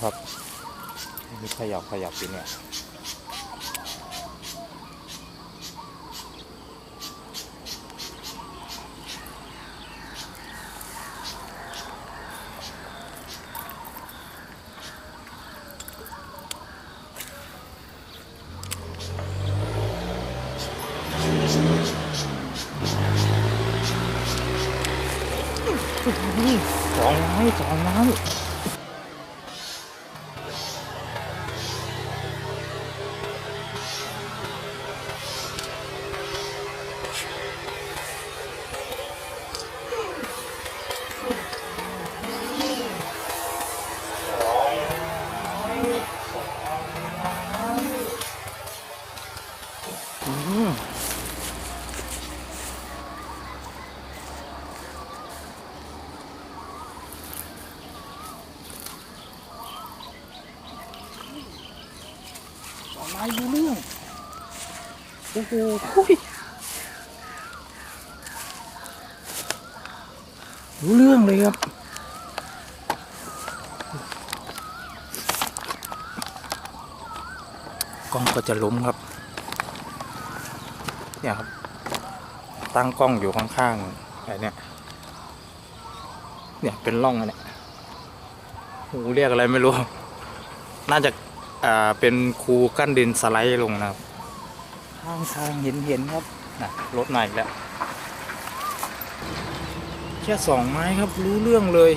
ขยับขยับอยู่เนี่ยสองไม้สองไม้อื ไม้รู้เรื่องโอ้โหุยรู้เรื่องเลยครับกล้องก็จะล้มครับเนี่ยครับ ตั้งกล้องอยู่ข้างๆไอ้เนี่ย เนี่ยเป็นร่องอันเนี้ยโอ้โหเรียกอะไรไม่รู้ น่าจะ อ่าเป็นคูกั้นดินสไลด์ลงนะครับทางทางเห็นเห็นครับนะรถมาอีกแล้ว แค่สองไม้ครับรู้เรื่องเลย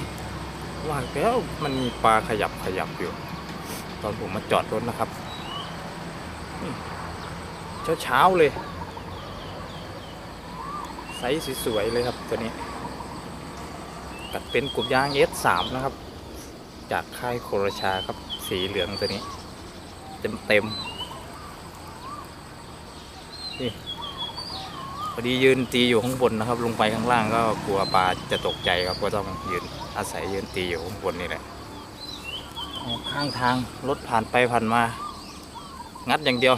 ว่าแล้วมันมีปลาขยับขยับอยู่ ตอนผมมาจอดรถนะครับเช้าเช้าๆเลย ไซส์สวยๆเลยครับตัวนี้ กัดเป็นกลุ่มยาง S3 นะครับ จากค่ายโครชาครับสีเหลืองตัวนี้ เต็มเต็มๆนี่พอดียืนตีอยู่ข้างบนนะครับ ลงไปข้างล่างก็กลัวปลาจะตกใจครับก็ต้องยืนอาศัยยืนตีอยู่ข้างบนนี่แหละข้างทางรถผ่านไปผ่านมา งัดอย่างเดียว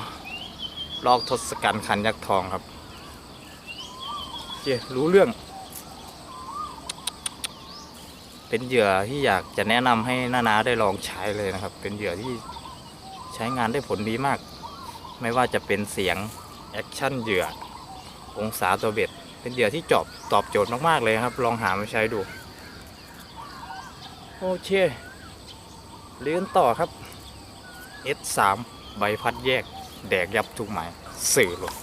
ลอกทศกัณฐ์คันยักษ์ทองครับเย้รู้เรื่อง เป็นเหยื่อที่อยากจะแนะนำให้น้านาได้ลองใช้เลยนะครับ เป็นเหยื่อที่ ใช้งานได้ผลดีมาก ไม่ว่าจะเป็นเสียงแอคชั่นเหยื่อ องศาตัวเบ็ด เป็นเหยื่อที่จอบตอบโจทย์มากๆเลยครับ ลองหามาใช้ดู โอเคเลื่อนต่อครับ S3 ใบพัดแยก แดกยับทุกหมาย สื่อหลด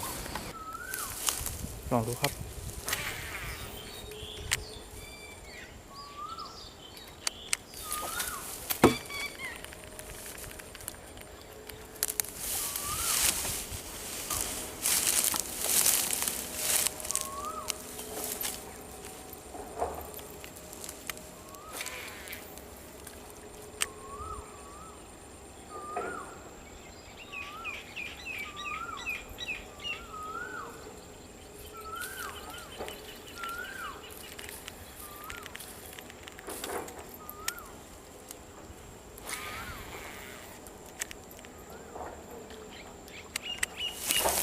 ลองดูครับ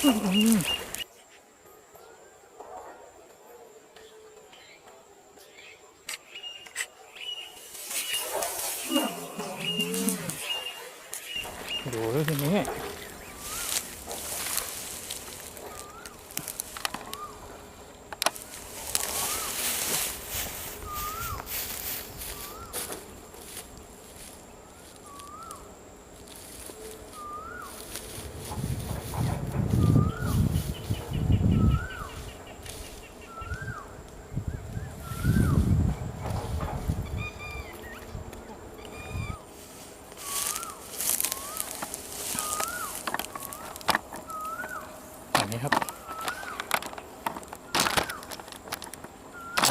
ดูแล้วทีนี้อย่างนี้ครับ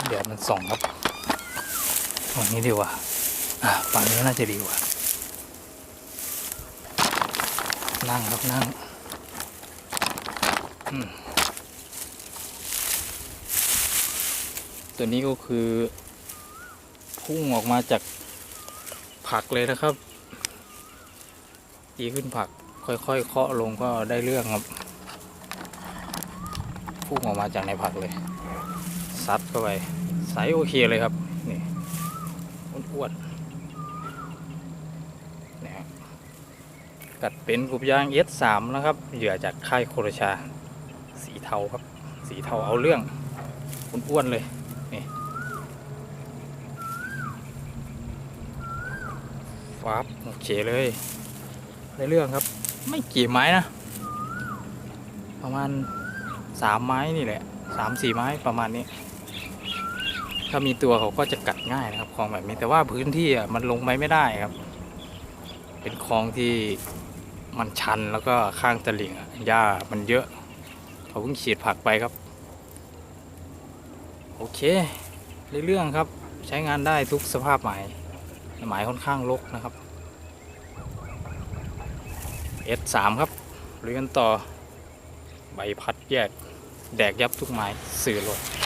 แดดมัน สองครับฝั่งนี้ดีกว่าอะฝั่งนี้น่าจะดีกว่า นั่งครับนั่งตัวนี้ก็คือพุ่งออกมาจากผักเลยนะครับตีขึ้นผักค่อยๆเคาะลงก็ได้เรื่องครับพุ่งออกมาจากในผักเลย ซัดเข้าไป สโอเคเลยครับ นี่อ้วนๆนี่ฮะกัดเป็นกลุ่มยาง S3 นะครับเหยื่อจากค่ายโครชา สีเทาครับ สีเทาเอาเรื่องอ้วนๆเลยนี่ฟับโอเคเลยได้เรื่องครับ ไม่กี่ไม้นะ ประมาณสามไม้นี่แหละสามสี่ไม้ประมาณนี้ ถ้ามีตัวเขาก็จะกัดง่ายนะครับคลองแบบนี้แต่ว่าพื้นที่อะมันลงไปไม่ได้ครับ เป็นคลองที่มันชันแล้วก็ข้างตะลิ่งอะหญ้ามันเยอะ เขาเพิ่งฉีดผักไปครับ โอเคเรื่องครับใช้งานได้ทุกสภาพหมายหมายค่อนข้างรกนะครับ S3 ครับเลุยนต่อใบพัดแยก แดกยับทุกไม้สื่อรถไ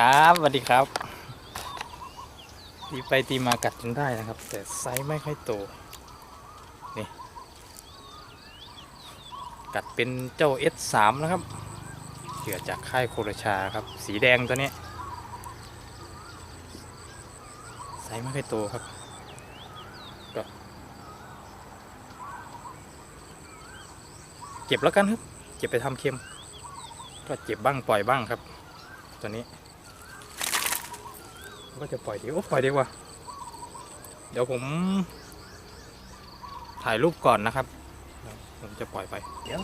ครับสวัสดีครับ ตีไปตีมากัดจนได้นะครับ แต่ไซส์ไม่ค่อยโต นี่ กัดเป็นเจ้า S3 นะครับเหยื่อจากค่ายโครชาครับ สีแดงตัวนี้ ไซส์ไม่ค่อยโตครับก็เก็บแล้วกันครับ เก็บไปทำเค็ม ก็เจ็บบ้างปล่อยบ้างครับ ตัวนี้ ก็จะปล่อยดีโอ้ปล่อยดีกว่า เดี๋ยวผม ถ่ายรูปก่อนนะครับเดี๋ยวผมจะปล่อยไปเดี๋ยว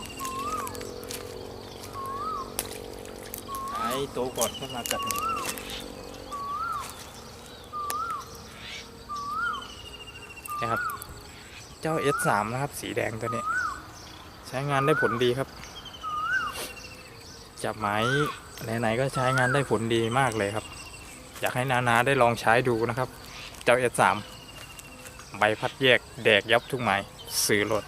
ไอ้โตวก่อนขึ้นมากัดนะครับ เจ้า S3 นะครับ สีแดงตัวนี้ ใช้งานได้ผลดีครับ จับไม้ไหนๆก็ใช้งานได้ผลดีมากเลยครับ อยากให้นานาได้ลองใช้ดูนะครับ เจ้า S3 ใบพัดแยกแดกยับทุกไม้สื่อรถ